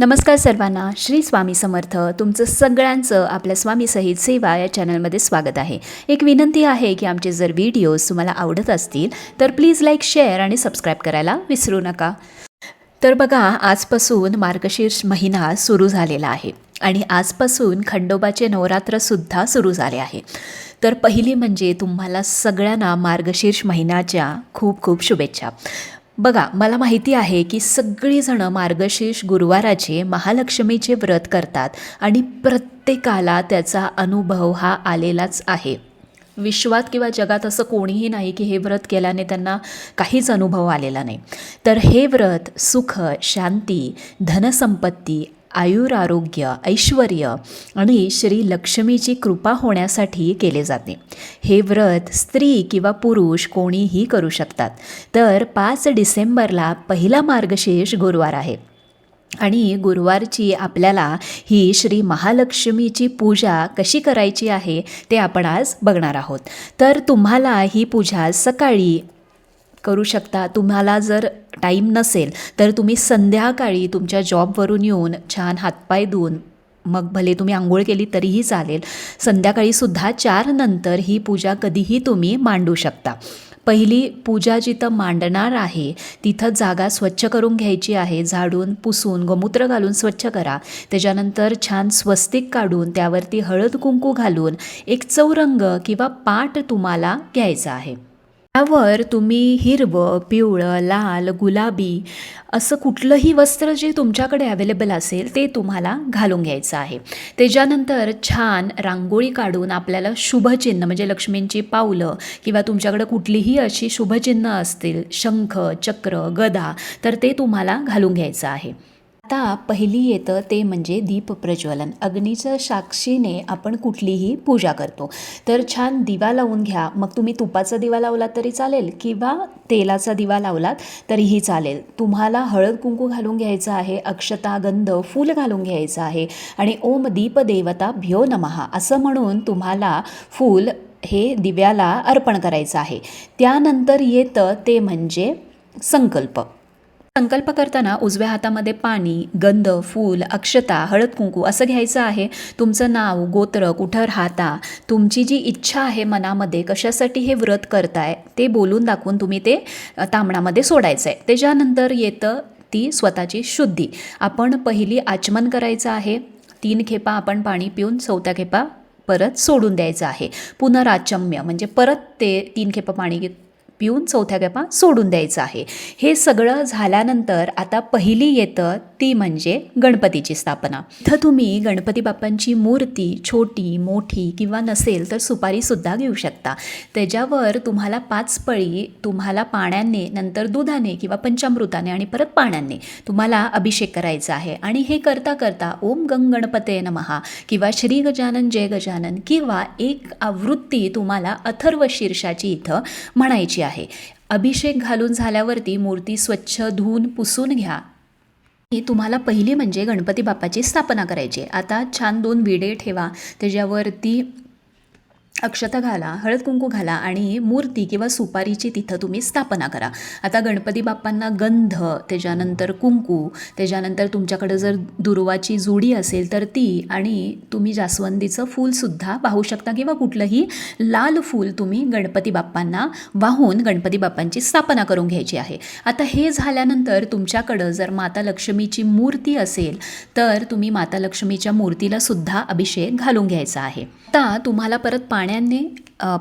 नमस्कार सर्वांना श्री स्वामी समर्थ. तुमचं सगळ्यांचं आपल्या स्वामी सहित सेवा या चॅनलमध्ये स्वागत आहे. एक विनंती आहे की आमचे जर व्हिडिओज तुम्हाला आवडत असतील तर प्लीज लाईक शेअर आणि सबस्क्राईब करायला विसरू नका. तर बघा आजपासून मार्गशीर्ष महिना सुरू झालेला आहे आणि आजपासून खंडोबाचे नवरात्रसुद्धा सुरू झाले आहे. तर पहिली म्हणजे तुम्हाला सगळ्यांना मार्गशीर्ष महिन्याच्या खूप खूप शुभेच्छा. बघा मला माहिती आहे की सगळीजणं मार्गशीर्ष गुरुवाराचे महालक्ष्मीचे व्रत करतात आणि प्रत्येकाला त्याचा अनुभव हा आलेलाच आहे. विश्वात किंवा जगात असं कोणीही नाही की हे व्रत केल्याने त्यांना काहीच अनुभव आलेला नाही. तर हे व्रत सुख शांती धनसंपत्ती आयुरारोग्य ऐश्वर आणि श्री लक्ष्मीची कृपा होण्यासाठी केले जाते. हे व्रत स्त्री किंवा पुरुष कोणीही करू शकतात. तर पाच डिसेंबरला पहिला मार्गशीर्ष गुरुवार आहे. आणि गुरुवारची आपल्याला ही श्री महालक्ष्मीची पूजा कशी करायची आहे ते आपण आज बघणार आहोत. तर तुम्हाला ही पूजा सकाळी करू शकता. तुम्हाला जर टाईम नसेल तर तुम्ही संध्याकाळी तुमच्या जॉबवरून येऊन छान हातपाय धुवून मग भले तुम्ही आंघोळ केली तरीही चालेल. संध्याकाळीसुद्धा चार नंतर ही पूजा कधीही तुम्ही मांडू शकता. पहिली पूजा जिथं मांडणार आहे तिथं जागा स्वच्छ करून घ्यायची आहे. झाडून पुसून गोमूत्र घालून स्वच्छ करा. त्याच्यानंतर छान स्वस्तिक काढून त्यावरती हळद कुंकू घालून एक चौरंग किंवा पाट तुम्हाला घ्यायचा आहे. त्यावर तुम्ही हिरवं पिवळं लाल गुलाबी असं कुठलंही वस्त्र जे तुमच्याकडे अवेलेबल असेल ते तुम्हाला घालून घ्यायचं आहे. त्याच्यानंतर छान रांगोळी काढून आपल्याला शुभचिन्ह म्हणजे लक्ष्मींची पावलं किंवा तुमच्याकडे कुठलीही अशी शुभचिन्ह असतील शंख चक्र गदा तर ते तुम्हाला घालून घ्यायचं आहे. आता पहिली येतं ते म्हणजे दीप प्रज्वलन अग्नीच्या साक्षीने आपण कुठलीही पूजा करतो. तर छान दिवा लावून घ्या. मग तुम्ही तुपाचा दिवा लावलात तरी चालेल किंवा तेलाचा दिवा लावलात तरीही चालेल. तुम्हाला हळद कुंकू घालून घ्यायचं आहे अक्षता गंध फूल घालून घ्यायचं आहे आणि ओम दीप देवता भ्यो नमहा असं म्हणून तुम्हाला फूल हे दिव्याला अर्पण करायचं आहे. त्यानंतर येतं ते म्हणजे संकल्प. संकल्प करताना उजव्या हातामध्ये पाणी गंध फूल अक्षता हळद कुंकू असं घ्यायचं आहे. तुमचं नाव गोत्र कुठं राहता तुमची जी इच्छा आहे मनामध्ये कशासाठी हे व्रत करताय ते बोलून दाखवून तुम्ही ते तांबणामध्ये सोडायचं आहे त्याच्यानंतर येतं ती स्वतःची शुद्धी. आपण पहिली आचमन करायचं आहे. तीन खेपा आपण पाणी पिऊन चौथ्या खेपा परत सोडून द्यायचं आहे. पुनराचम्य म्हणजे परत ते तीन खेपा पाणी पिऊन चौथ्या गप्पा सोडून द्यायचं आहे. हे सगळं झाल्यानंतर आता पहिली येतं ती म्हणजे गणपतीची स्थापना. इथं तुम्ही गणपती बाप्पांची मूर्ती छोटी मोठी किंवा नसेल तर सुपारीसुद्धा घेऊ शकता. त्याच्यावर तुम्हाला पाच पळी तुम्हाला पाण्याने नंतर दुधाने किंवा पंचामृताने आणि परत पाण्याने तुम्हाला अभिषेक करायचा आहे. आणि हे करता करता ओम गंग गणपते नमहा किंवा श्री गजानन जय गजानन किंवा एक आवृत्ती तुम्हाला अथर्व शीर्षाची इथं म्हणायची आहे. अभिषेक घालून झाल्यावरती मूर्ती स्वच्छ धुवून पुसून घ्या. ही तुम्हाला पहिली म्हणजे गणपती बाप्पाची स्थापना करायची आहे. आता छान दोन विडे ठेवा. त्याच्यावरती अक्षता घाला हळद कुंकू घाला आणि मूर्ती किंवा सुपारीची तिथं तुम्ही स्थापना करा. आता गणपती बाप्पांना गंध त्याच्यानंतर कुंकू त्याच्यानंतर तुमच्याकडं जर दुर्वाची जोडी असेल तर ती आणि तुम्ही जास्वंदीचं फूलसुद्धा वाहू शकता किंवा कुठलंही लाल फूल तुम्ही गणपती बाप्पांना वाहून गणपती बाप्पांची स्थापना करून घ्यायची आहे. आता हे झाल्यानंतर तुमच्याकडं जर माता लक्ष्मीची मूर्ती असेल तर तुम्ही माता लक्ष्मीच्या मूर्तीला सुद्धा अभिषेक घालून घ्यायचा आहे. आता तुम्हाला परत पाणी पाण्याने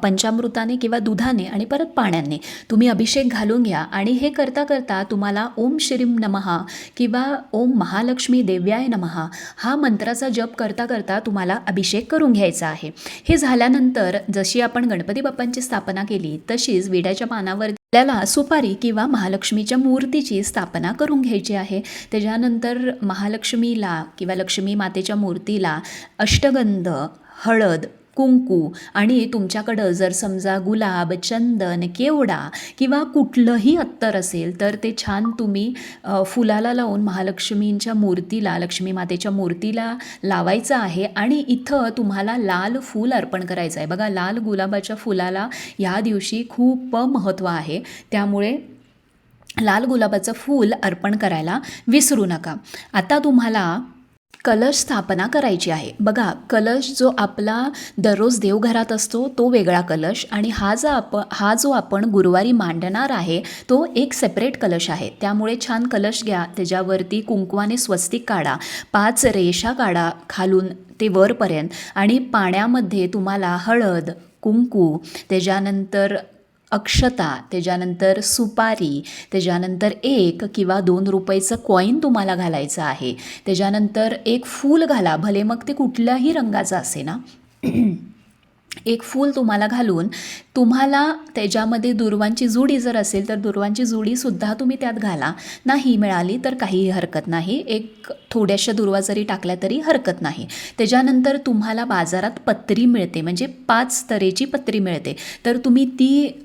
पंचामृताने किंवा दुधाने आणि परत पाण्याने तुम्ही अभिषेक घालून घ्या. आणि हे करता करता तुम्हाला ओम श्रीम नमहा किंवा ओम महालक्ष्मी देव्याय नमहा हा मंत्राचा जप करता करता तुम्हाला अभिषेक करून घ्यायचा आहे. हे झाल्यानंतर जशी आपण गणपती बाप्पांची स्थापना केली तशीच विड्याच्या पानावर आपल्याला सुपारी किंवा महालक्ष्मीच्या मूर्तीची स्थापना करून घ्यायची आहे. त्याच्यानंतर महालक्ष्मीला किंवा लक्ष्मी मातेच्या मूर्तीला अष्टगंध हळद कुंकू आणि तुमच्याकडं जर समजा गुलाब चंदन केवडा किंवा कुठलंही अत्तर असेल तर ते छान तुम्ही फुलाला लावून महालक्ष्मींच्या मूर्तीला लक्ष्मी मातेच्या मूर्तीला लावायचं आहे आणि इथं तुम्हाला लाल फूल अर्पण करायचं आहे. बघा लाल गुलाबाच्या फुलाला ह्या दिवशी खूप महत्त्व आहे. त्यामुळे लाल गुलाबाचं फूल अर्पण करायला विसरू नका. आता तुम्हाला कलश स्थापना करायची आहे. बघा कलश जो आपला दररोज देवघरात असतो तो वेगळा कलश आणि हा जो आप हा जो आपण गुरुवारी मांडणार आहे तो एक सेपरेट कलश आहे. त्यामुळे छान कलश घ्या. त्याच्यावरती कुंकवाने स्वस्तिक काढा. पाच रेषा काढा खालून ते वरपर्यंत आणि पाण्यामध्ये तुम्हाला हळद कुंकू त्याच्यानंतर अक्षता त्याच्यानंतर सुपारी त्याच्यानंतर एक किंवा दोन रुपयाचं कॉईन तुम्हाला घालायचं आहे. त्याच्यानंतर एक फूल घाला भले मग ते कुठल्याही रंगाचं असे ना. एक फूल तुम्हाला घालून तुम्हाला त्याच्यामध्ये दुर्वांची जुडी जर असेल तर दुर्वांची जुडीसुद्धा तुम्ही त्यात घाला. नाही मिळाली तर काहीही हरकत नाही. एक थोड्याशा दुर्वा जरी टाकल्या तरी हरकत नाही. त्याच्यानंतर तुम्हाला बाजारात पत्री मिळते म्हणजे पाच तऱ्हेची पत्री मिळते. तर तुम्ही ती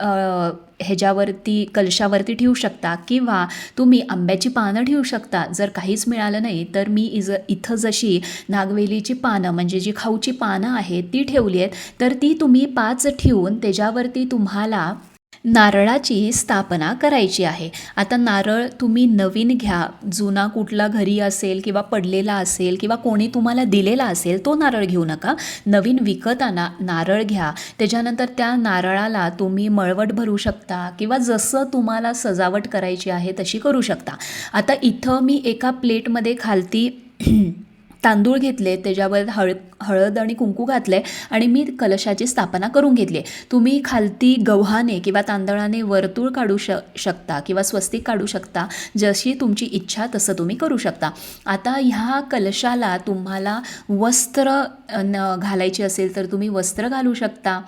ह्याच्यावरती कलशावरती ठेवू शकता किंवा तुम्ही आंब्याची पानं ठेवू शकता. जर काहीच मिळालं नाही तर मी इज इथं जशी नागवेलीची पानं म्हणजे जी खाऊची पानं आहेत ती ठेवली आहेत. तर ती तुम्ही पाच ठेवून त्याच्यावरती तुम्हाला नारळाची स्थापना करायची आहे. आता नारळ तुम्ही नवीन घ्या. जुना कुठला घरी असेल किंवा पडलेला असेल किंवा कोणी तुम्हाला दिलेला असेल तो नारळ घेऊ नका. नवीन विकत आणा नारळ घ्या. त्याच्यानंतर त्या नारळाला तुम्ही मळवट भरू शकता किंवा जसं तुम्हाला सजावट करायची आहे तशी करू शकता. आता इथं मी एका प्लेटमध्ये खालती तांदूळ घेतले त्याच्यावर हळ हळद आणि कुंकू घातले आणि मी कलशाची स्थापना करून घेतली. आहे तुम्ही खालती गव्हाने किंवा तांदळाने वर्तुळ काढू श शकता किंवा स्वस्तिक काढू शकता. जशी तुमची इच्छा तसं तुम्ही करू शकता. आता ह्या कलशाला तुम्हाला वस्त्र न घालायची असेल तर तुम्ही वस्त्र घालू शकता.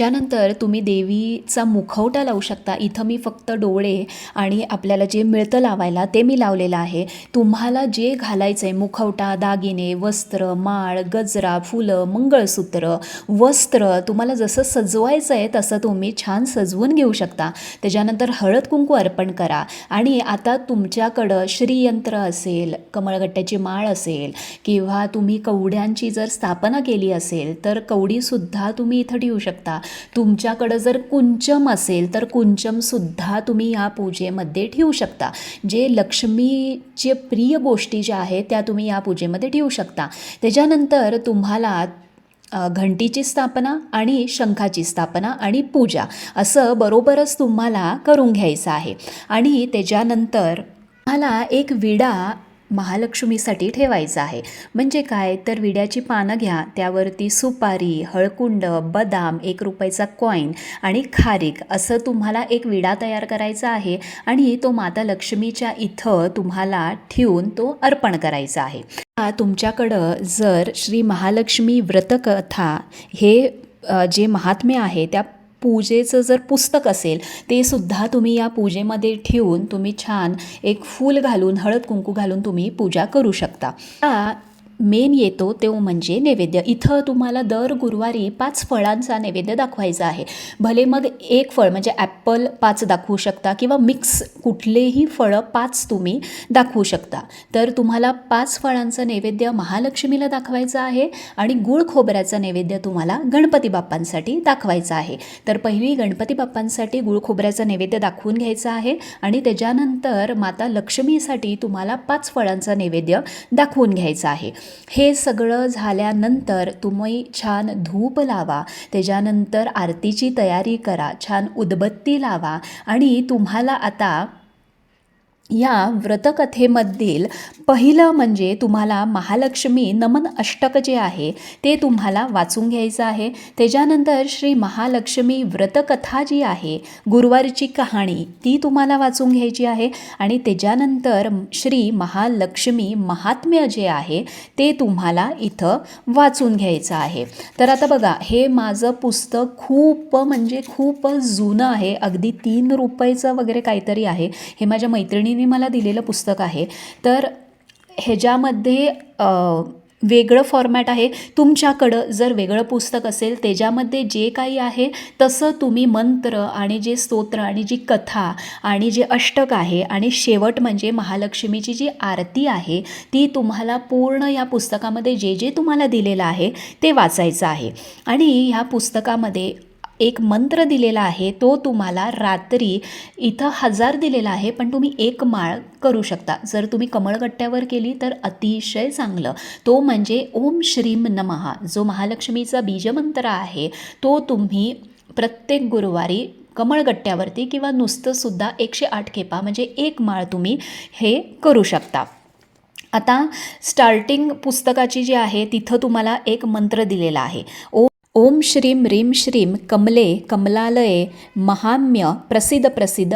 त्यानंतर तुम्ही देवीचा मुखवटा लावू शकता. इथं मी फक्त डोळे आणि आपल्याला जे मिळतं लावायला ते मी लावलेलं आहे. तुम्हाला जे घालायचं आहे मुखवटा दागिने वस्त्र माळ गजरा फुलं मंगळसूत्र वस्त्र तुम्हाला जसं सजवायचं आहे तसं तुम्ही छान सजवून घेऊ शकता. त्याच्यानंतर हळद कुंकू अर्पण करा. आणि आता तुमच्याकडं श्रीयंत्र असेल कमळगट्ट्याची माळ असेल किंवा तुम्ही कवड्यांची जर स्थापना केली असेल तर कवडीसुद्धा तुम्ही इथं ठेवू शकता. तुमच्याकडं जर कुंचम असेल तर कुंचमसुद्धा तुम्ही या पूजेमध्ये ठेवू शकता. जे लक्ष्मीचे प्रिय गोष्टी ज्या आहेत त्या तुम्ही या पूजेमध्ये ठेवू शकता. त्याच्यानंतर तुम्हाला घंटीची स्थापना आणि शंखाची स्थापना आणि पूजा असं बरोबरच तुम्हाला करून घ्यायचं आहे. आणि त्याच्यानंतर तुम्हाला एक विडा महालक्ष्मीसाठी ठेवायचं आहे. म्हणजे काय? तर विड्याची पानं घ्या त्यावरती सुपारी हळकुंड बदाम एक रुपयाचा कॉईन आणि खारीक असं तुम्हाला एक विडा तयार करायचा आहे आणि तो माता लक्ष्मीच्या इथं तुम्हाला ठेवून तो अर्पण करायचा आहे. तुमच्याकडं जर श्री महालक्ष्मी व्रतकथा हे जे महात्म्य आहे त्या पूजेचं जर पुस्तक असेल ते सुद्धा तुम्ही या पूजेमध्ये ठेवून तुम्ही छान एक फूल घालून हळद कुंकू घालून तुम्ही पूजा करू शकता. मेन येतो तो म्हणजे नैवेद्य. इथं तुम्हाला दर गुरुवारी पाच फळांचा नैवेद्य दाखवायचा आहे. भले मग एक फळ म्हणजे ॲपल पाच दाखवू शकता किंवा मिक्स कुठलेही फळं पाच तुम्ही दाखवू शकता. तर तुम्हाला पाच फळांचं नैवेद्य महालक्ष्मीला दाखवायचं आहे आणि गुळ खोबऱ्याचं नैवेद्य तुम्हाला गणपती बाप्पांसाठी दाखवायचं आहे. तर पहिली गणपती बाप्पांसाठी गुळ खोबऱ्याचं नैवेद्य दाखवून घ्यायचं आहे आणि त्याच्यानंतर माता लक्ष्मीसाठी तुम्हाला पाच फळांचं नैवेद्य दाखवून घ्यायचं आहे. हे सगळं झाल्यानंतर तुम्ही छान धूप लावा त्याच्यानंतर आरतीची तयारी करा छान उदबत्ती लावा आणि तुम्हाला आता या व्रतकथेमधील पहिलं म्हणजे तुम्हाला महालक्ष्मी नमन अष्टक जे आहे ते तुम्हाला वाचून घ्यायचं आहे. त्याच्यानंतर श्री महालक्ष्मी व्रतकथा जी आहे गुरुवारची कहाणी ती तुम्हाला वाचून घ्यायची आहे. आणि त्याच्यानंतर श्री महालक्ष्मी महात्म्य जे आहे ते तुम्हाला इथं वाचून घ्यायचं आहे. तर आता बघा हे माझं पुस्तक खूप म्हणजे खूप जुनं आहे. अगदी तीन रुपयाचं वगैरे काहीतरी आहे. हे माझ्या मैत्रिणी मैत्रिणीने मला दिलेलं पुस्तक आहे. तर ह्याच्यामध्ये वेगळं फॉर्मॅट आहे. तुमच्याकडं जर वेगळं पुस्तक असेल त्याच्यामध्ये जे काही आहे तसं तुम्ही मंत्र आणि जे स्तोत्र आणि जी कथा आणि जे अष्टक आहे आणि शेवट म्हणजे महालक्ष्मीची जी आरती आहे ती तुम्हाला पूर्ण या पुस्तकामध्ये जे जे तुम्हाला दिलेलं आहे ते वाचायचं आहे. आणि ह्या पुस्तकामध्ये एक मंत्र दिलेला आहे तो तुम्हाला रात्री इथं हजार दिलेला आहे पण तुम्ही एक माळ करू शकता. जर तुम्ही कमळगट्ट्यावर केली तर अतिशय चांगलं. तो म्हणजे ओम श्रीम नमहा जो महालक्ष्मीचा बीजमंत्र आहे तो तुम्ही प्रत्येक गुरुवारी कमळगट्ट्यावरती किंवा नुसतंसुद्धा एकशे आठ खेपा म्हणजे एक माळ तुम्ही हे करू शकता. आता स्टार्टिंग पुस्तकाची जी आहे तिथं तुम्हाला एक मंत्र दिलेला आहे. ओम ओम श्रीम रीम श्रीम कमले कमलालये महाम्य प्रसिद्ध प्रसिद्ध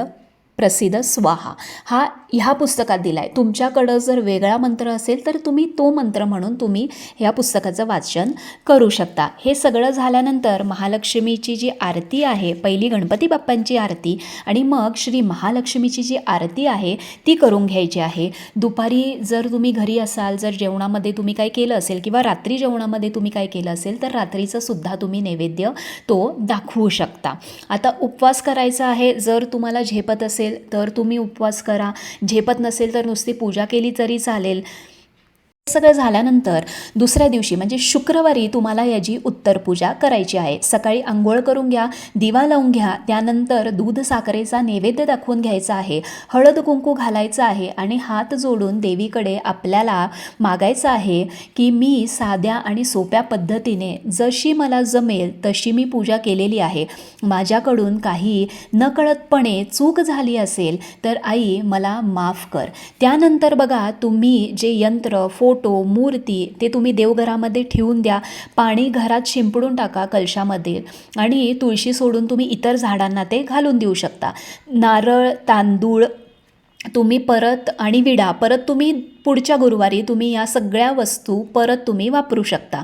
प्रसिद्ध स्वाहा. हा ह्या पुस्तकात दिला आहे तुमच्याकडं जर वेगळा मंत्र असेल तर तुम्ही तो मंत्र म्हणून तुम्ही ह्या पुस्तकाचं वाचन करू शकता. हे सगळं झाल्यानंतर महालक्ष्मीची जी आरती आहे पहिली गणपती बाप्पांची आरती आणि मग श्री महालक्ष्मीची जी आरती आहे ती करून घ्यायची आहे. दुपारी जर तुम्ही घरी असाल जर जेवणामध्ये तुम्ही काय केलं असेल किंवा रात्री जेवणामध्ये तुम्ही काय केलं असेल तर रात्रीचं सुद्धा तुम्ही नैवेद्य तो दाखवू शकता. आता उपवास करायचा आहे जर तुम्हाला झेपत असेल तर तुम्ही उपवास करा. झेपत नसेल तर नुसती पूजा केली तरी चालेल. सगळं झाल्यानंतर दुसऱ्या दिवशी म्हणजे शुक्रवारी तुम्हाला याची उत्तरपूजा करायची आहे. सकाळी आंघोळ करून घ्या दिवा लावून घ्या त्यानंतर दूध साखरेचा नैवेद्य दाखवून घ्यायचा आहे हळद कुंकू घालायचं आहे आणि हात जोडून देवीकडे आपल्याला मागायचं आहे की मी साध्या आणि सोप्या पद्धतीने जशी मला जमेल तशी मी पूजा केलेली आहे. माझ्याकडून काही नकळतपणे चूक झाली असेल तर आई मला माफ कर. त्यानंतर बघा तुम्ही जे यंत्र फोटो फोटो मूर्ती ते तुम्ही देवघरामध्ये ठेवून द्या. पाणी घरात शिंपडून टाका कलशामध्ये आणि तुळशी सोडून तुम्ही इतर झाडांना ते घालून देऊ शकता. नारळ तांदूळ तुम्ही परत आणि विडा परत तुम्ही पुढच्या गुरुवारी तुम्ही या सगळ्या वस्तू परत तुम्ही वापरू शकता.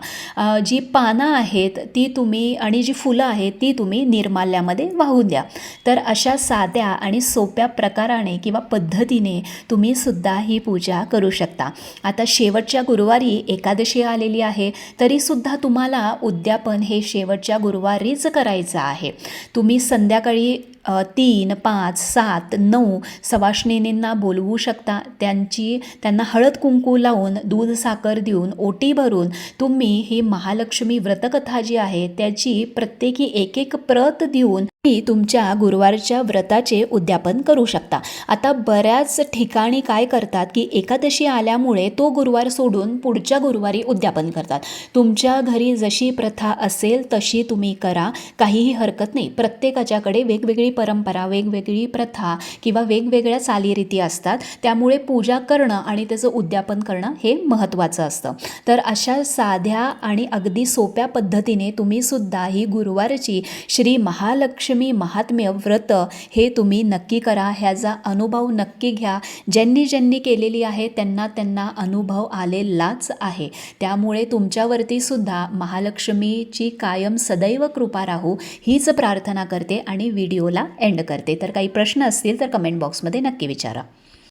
जी पानं आहेत ती तुम्ही आणि जी फुलं आहेत ती तुम्ही निर्माल्यामध्ये वाहून द्या. तर अशा साध्या आणि सोप्या प्रकाराने किंवा पद्धतीने तुम्ही सुद्धा ही पूजा करू शकता. आता शेवटच्या गुरुवारी एकादशी आलेली आहे तरीसुद्धा तुम्हाला उद्यापन हे शेवटच्या गुरुवारीच करायचं आहे. तुम्ही संध्याकाळी तीन पाच सात नऊ सवाष्णिनींना बोलवू शकता. त्यांची त्यांना हळद कुंकू लावून दूध साखर देऊन ओटी भरून तुम्ही ही महालक्ष्मी व्रतकथा जी आहे त्याची प्रत्येकी एक एक प्रत देऊन तुम्ही तुमच्या गुरुवारच्या व्रताचे उद्यापन करू शकता. आता बऱ्याच ठिकाणी काय करतात की एकादशी आल्यामुळे तो गुरुवार सोडून पुढच्या गुरुवारी उद्यापन करतात. तुमच्या घरी जशी प्रथा असेल तशी तुम्ही करा. काहीही हरकत नाही. प्रत्येकाच्याकडे वेगवेगळी परंपरा वेगवेगळी प्रथा किंवा वेगवेगळ्या चालीरीती असतात त्यामुळे पूजा करणं आणि त्याचं उद्यापन करणं हे महत्त्वाचं असतं. तर अशा साध्या आणि अगदी सोप्या पद्धतीने तुम्ही सुद्धा ही गुरुवारची श्री महालक्ष्मी महात्म्य व्रत हे तुम्ही नक्की करा. ह्याचा अनुभव नक्की घ्या. ज्यांनी ज्यांनी केलेली आहे त्यांना त्यांना अनुभव आलेलाच आहे. त्यामुळे तुमच्यावरती सुद्धा महालक्ष्मीची कायम सदैव कृपा राहू हीच प्रार्थना करते आणि व्हिडिओला एंड करते. तर काही प्रश्न असतील तर कमेंट बॉक्समध्ये नक्की विचारा.